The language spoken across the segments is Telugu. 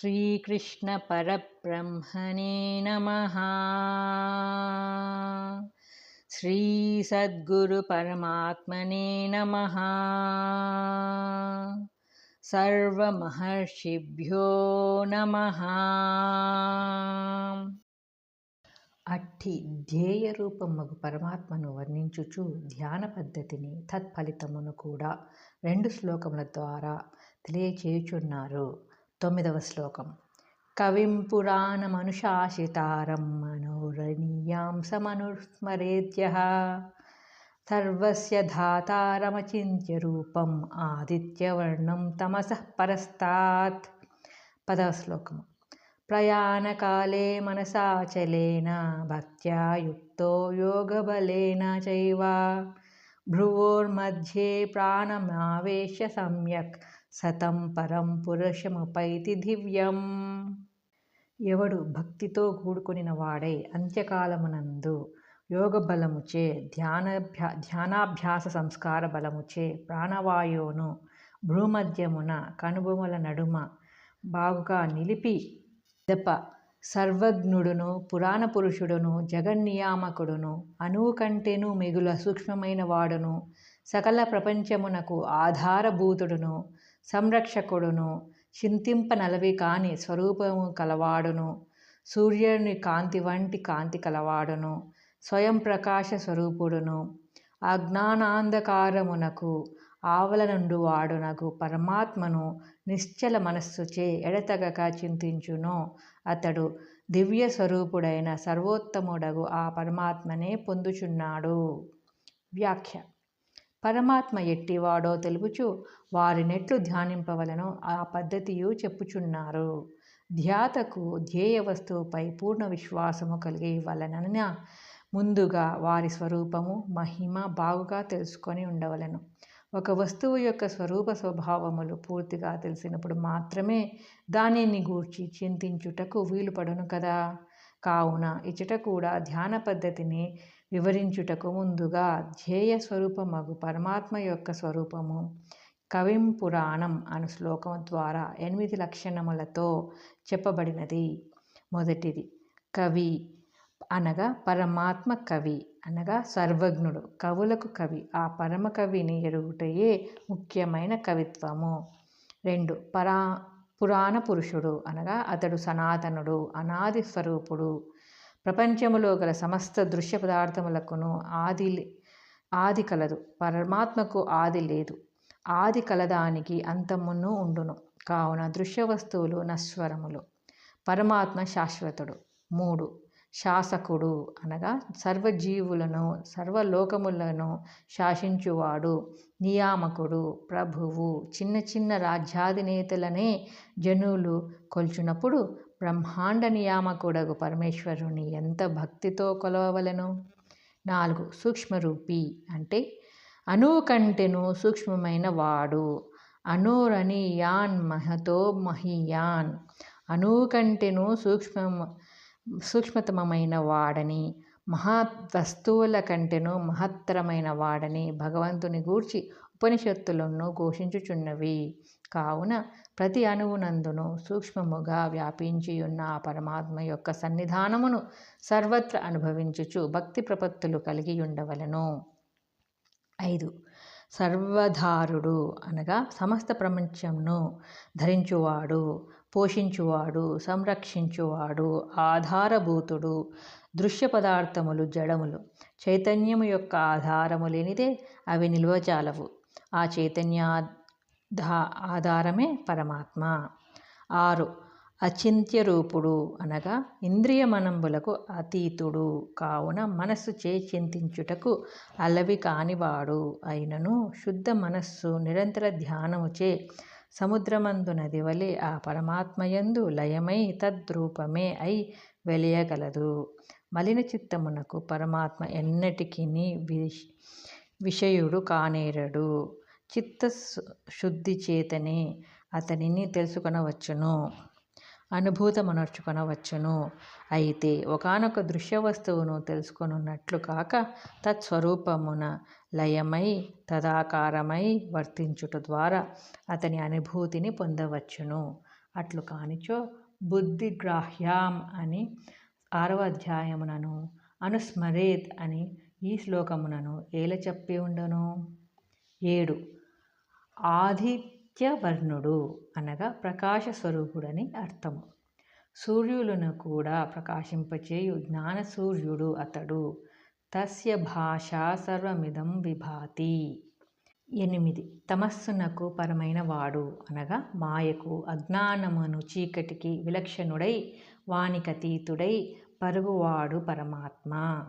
श्रीकृष्णपरब्रह्मणे नमः श्रीसद्गुरुपरमात्मने नमः सर्वमहर्षिभ्यो नमः అట్టి ధ్యేయ రూపముగు పరమాత్మను వర్ణించుచు ధ్యాన పద్ధతిని తత్ఫలితమును కూడా రెండు శ్లోకముల ద్వారా తెలియచేయుచున్నారు తొమ్మిదవ శ్లోకం. కవిం పురాణమనుశాసితారం మనోరణీయాం సమనుస్మరేద్య. సర్వస్య ధాతారమచింత్య రూపం ఆదిత్యవర్ణం తమసః పరస్తాత్. పదవ శ్లోకం. ప్రయాణకాలే మనసాచలేన భక్త్యా యుక్తో యోగబలేన చైవ. భ్రువోర్मध्ये ప్రాణమావేశ్య సమ్యక్. సతం పరం పురుషముపైతి దివ్యం. ఎవడు భక్తితో కూడుకొనిన వాడై అంత్యకాలమునందు యోగ బలముచే ధ్యానాభ్యా ధ్యానాభ్యాస సంస్కార బలముచే ప్రాణవాయువును భూమధ్యమున కనుబొమల నడుమ బాగుగా నిలిపి దప సర్వజ్ఞుడును పురాణ పురుషుడును జగన్నియామకుడును అణువు కంటేను మిగుల సూక్ష్మమైన వాడును సకల ప్రపంచమునకు ఆధారభూతుడును సంరక్షకుడును చింతింపనలవి కాని స్వరూపము కలవాడును సూర్యుని కాంతి వంటి కాంతి కలవాడును స్వయం ప్రకాశ స్వరూపుడును అజ్ఞానాంధకారమునకు ఆవల నుండి పరమాత్మను నిశ్చల మనస్సుచే ఎడతగక చింతించును. అతడు దివ్య స్వరూపుడైన సర్వోత్తముడగు ఆ పరమాత్మనే పొందుచున్నాడు. వ్యాఖ్య పరమాత్మ ఎట్టివాడో తెలుపుచు వారినెట్లు ధ్యానింపవలనో ఆ పద్ధతియు చెప్పుచున్నారు. ధ్యాతకు ధ్యేయ వస్తువుపై పూర్ణ విశ్వాసము కలిగి వలన ముందుగా వారి స్వరూపము మహిమ బాగుగా తెలుసుకొని ఉండవలను. ఒక వస్తువు యొక్క స్వరూప స్వభావములు పూర్తిగా తెలిసినప్పుడు మాత్రమే దానిని గూర్చి చింతించుటకు వీలుపడును కదా? కావున ఇచట కూడా ధ్యాన పద్ధతిని వివరించుటకు ముందుగా ధ్యేయ స్వరూపమగు పరమాత్మ యొక్క స్వరూపము కవిం పురాణం అను శ్లోకం ద్వారా ఎనిమిది లక్షణములతో చెప్పబడినది. మొదటిది కవి అనగా పరమాత్మ కవి అనగా సర్వజ్ఞుడు. కవులకు కవి ఆ పరమ కవిని ఎరుగుటయే ముఖ్యమైన కవిత్వము. రెండు పరా పురాణ పురుషుడు అనగా అతడు సనాతనుడు అనాది స్వరూపుడు. ప్రపంచములో గల సమస్త దృశ్య పదార్థములకును ఆది ఆది కలదు. పరమాత్మకు ఆది లేదు. ఆది కలదానికి అంతమును ఉండును. కావున దృశ్య వస్తువులు నశ్వరములు. పరమాత్మ శాశ్వతుడు. మూడు శాసకుడు అనగా సర్వజీవులను సర్వలోకములను శాసించువాడు నియామకుడు ప్రభువు. చిన్న చిన్న రాజ్యాధినేతలనే జనులు కొల్చునప్పుడు బ్రహ్మాండ నియామకుడగు పరమేశ్వరుని ఎంత భక్తితో కొలవలను నాలుగు సూక్ష్మరూపి అంటే అణువు కంటెను సూక్ష్మమైన వాడు. అనురణీయాన్ మహతో మహియాన్. అణువు కంటెను సూక్ష్మ సూక్ష్మతమైన వాడని మహత్ వస్తువుల కంటేను మహత్తరమైన వాడని భగవంతుని గూర్చి ఉపనిషత్తులను ఘోషించుచున్నవి. కావున ప్రతి అణువునందును సూక్ష్మముగా వ్యాపించి ఉన్న ఆ పరమాత్మ యొక్క సన్నిధానమును సర్వత్ర అనుభవించుచు భక్తి ప్రపత్తులు కలిగి ఉండవలను ఐదు. సర్వధారుడు అనగా సమస్త ప్రపంచంను ధరించువాడు. పోషించువాడు సంరక్షించువాడు ఆధారభూతుడు దృశ్య పదార్థములు జడములు. చైతన్యము యొక్క ఆధారము లేనిదే అవి నిల్వజాలవు ఆ చైతన్య ఆధారమే పరమాత్మ. ఆరు అచింత్య రూపుడు అనగా ఇంద్రియ మనంబులకు అతీతుడు. కావున మనస్సు చే చింతించుటకు అలవి కానివాడు. అయినను శుద్ధ మనస్సు నిరంతర ధ్యానముచే సముద్రమందు నది వలె ఆ పరమాత్మయందు లయమై తద్రూపమే అయి వెలియగలదు. మలిన చిత్తమునకు పరమాత్మ ఎన్నటికీ విష్ విషయుడు కానేరడు. చిత్త శుద్ధి చేతనే అతనిని తెలుసుకొనవచ్చును అనుభూతమనర్చుకొనవచ్చును. అయితే ఒకనొక దృశ్య వస్తువును తెలుసుకొనున్నట్లు కాక తత్స్వరూపమున లయమై తదాకారమై వర్తించుట ద్వారా అతని అనుభూతిని పొందవచ్చును. అట్లు కానిచో బుద్ధిగ్రాహ్యాం అని ఆరవ అధ్యాయమునను అనుస్మరేత్ అని ఈ శ్లోకమునను ఏల చెప్పి ఉండను? ఏడు. ఆదిత్యవర్ణుడు అనగా ప్రకాశ స్వరూపుడని అర్థము. సూర్యులను కూడా ప్రకాశింపచేయు జ్ఞాన సూర్యుడు అతడు. తస్య భాషా సర్వమిదం విభాతి. ఎనిమిది. తమస్సునకు పరమైన వాడు అనగా మాయకు అజ్ఞానమును చీకటికి విలక్షణుడై వానికతీతుడై పరుగువాడు పరమాత్మ.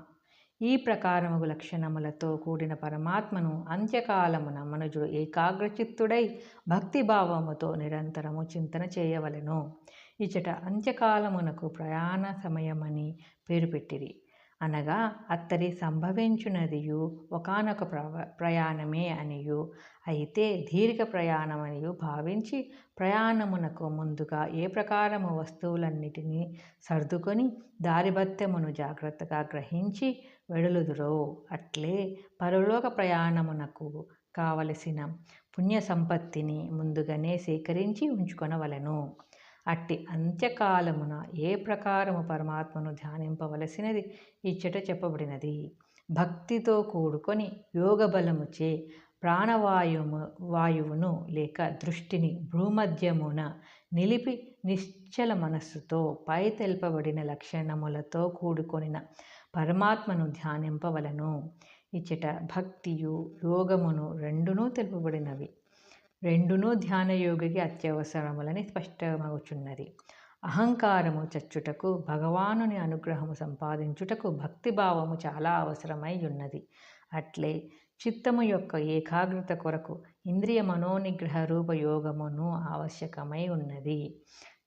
ఈ ప్రకారము లక్షణములతో కూడిన పరమాత్మను అంత్యకాలమున మనుజుడు ఏకాగ్రచిత్తుడై భక్తిభావముతో నిరంతరము చింతన చేయవలెను. ఇచట అంత్యకాలమునకు ప్రయాణ సమయమని పేరు పెట్టిరి. అనగా అత్తడి సంభవించునదియు ఒకనొక ప్రయాణమే అనియు. అయితే దీర్ఘ ప్రయాణమనియు భావించి ప్రయాణమునకు ముందుగా ఏ ప్రకారము వస్తువులన్నిటినీ సర్దుకొని దారిభత్యమును జాగ్రత్తగా గ్రహించి వెడలుదురో అట్లే పరలోక ప్రయాణమునకు కావలసిన పుణ్య సంపత్తిని ముందుగానే సేకరించి ఉంచుకొనవలెను. అట్టి అంత్యకాలమున ఏ ప్రకారము పరమాత్మను ధ్యానింపవలసినది? ఇచ్చట చెప్పబడినది. భక్తితో కూడుకొని యోగబలముచే ప్రాణవాయువు వాయువును లేక దృష్టిని భూమధ్యమున నిలిపి నిశ్చల మనస్సుతో పై తెల్పబడిన లక్షణములతో కూడుకొనిన పరమాత్మను ధ్యానింపవలను. ఇచ్చట భక్తియు యోగమును రెండునూ తెలుపబడినవి. రెండునూ ధ్యానయోగికి అత్యవసరములని స్పష్టమవుచున్నది అహంకారము చచ్చుటకు భగవానుని అనుగ్రహము సంపాదించుటకు భక్తిభావము చాలా అవసరమై ఉన్నది అట్లే చిత్తము యొక్క ఏకాగ్రత కొరకు ఇంద్రియ మనోనిగ్రహ రూపయోగమును ఆవశ్యకమై ఉన్నది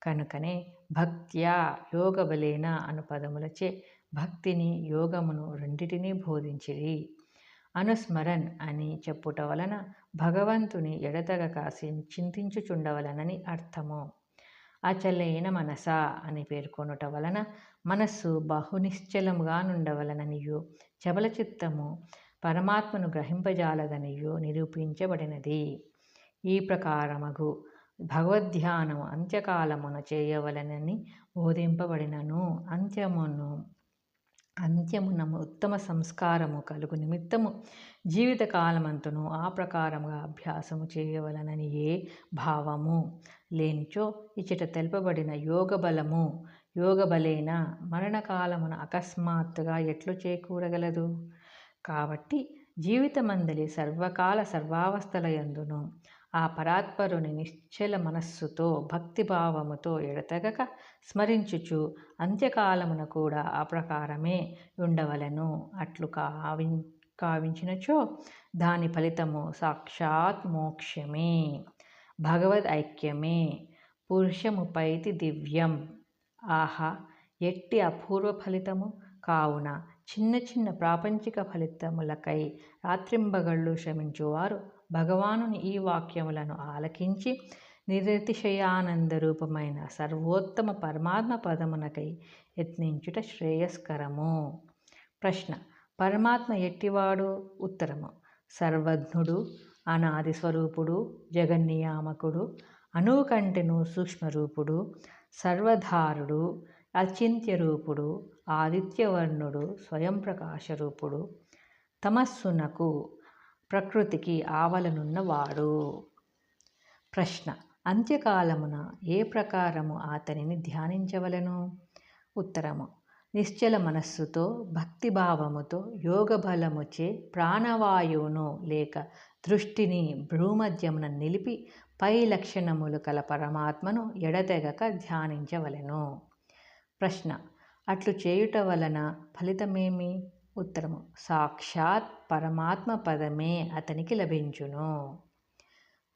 కనుకనే భక్త్యా యోగబలేన అను పదములచే భక్తిని యోగమును రెండిటినీ బోధించిరి. అనుస్మరణ్ అని చెప్పుట వలన భగవంతుని ఎడతగక చింతించుచుండవలనని అర్థము. అచలైన మనస అని పేర్కొనుట వలన మనస్సు బహునిశ్చలముగా నుండవలననియు. చబల చిత్తము పరమాత్మను గ్రహింపజాలదనియు నిరూపించబడినది. ఈ ప్రకారమగు భగవద్ధ్యానము అంత్యకాలమున చేయవలనని బోధింపబడినను. అంత్యమును అంత్యమున ఉత్తమ సంస్కారము కలుగు నిమిత్తము. జీవితకాలమంతును ఆ ప్రకారముగా అభ్యాసము చేయవలనని ఏ భావము లేనిచో ఇచ్చట తెలుపబడిన యోగ బలము యోగ బలేన మరణకాలమున అకస్మాత్తుగా ఎట్లు చేకూరగలదు? కాబట్టి జీవితమందలి సర్వకాల సర్వావస్థల యందును ఆ పరాత్పరుని నిశ్చల మనస్సుతో భక్తిభావముతో ఎడతెగక స్మరించుచు అంత్యకాలమున కూడా ఆ ప్రకారమే ఉండవలెను. అట్లు కావి కావించినచో దాని ఫలితము సాక్షాత్ మోక్షమే భగవద్ ఐక్యమే. పురుషముపైతి దివ్యం. ఆహా! ఎట్టి అపూర్వ ఫలితము? కావున చిన్న చిన్న ప్రాపంచిక ఫలితములకై రాత్రింబగళ్ళు శ్రమించువారు భగవానుని ఈ వాక్యములను ఆలకించి నిరతిశయానంద రూపమైన సర్వోత్తమ పరమాత్మ పదమునకై యత్నించుట శ్రేయస్కరము. ప్రశ్న పరమాత్మ ఎట్టివాడు? ఉత్తరము సర్వజ్ఞుడు అనాది స్వరూపుడు జగన్నియామకుడు అనుకంటెను సూక్ష్మరూపుడు సర్వధారుడు అచింత్యరూపుడు ఆదిత్యవర్ణుడు స్వయం ప్రకాశరూపుడు తమస్సునకు ప్రకృతికి ఆవలనున్నవాడు. ప్రశ్న. అంత్యకాలమున ఏ ప్రకారము అతనిని ధ్యానించవలను? ఉత్తరము. నిశ్చల మనస్సుతో భక్తిభావముతో యోగబలముచే ప్రాణవాయువును లేక దృష్టిని భ్రూమధ్యమున నిలిపి పై లక్షణములు కల పరమాత్మను ఎడతెగక ధ్యానించవలెను. ప్రశ్న. అట్లు చేయుట వలన ఫలితమేమి? ఉత్తరము. సాక్షాత్ పరమాత్మ పదమే అతనికి లభించును.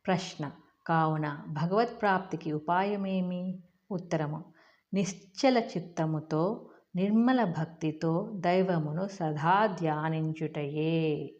ప్రశ్న. కావున భగవత్ప్రాప్తికి ఉపాయమేమి? ఉత్తరము. నిశ్చల చిత్తముతో నిర్మల భక్తితో దైవమును సదా ధ్యానించుటయే.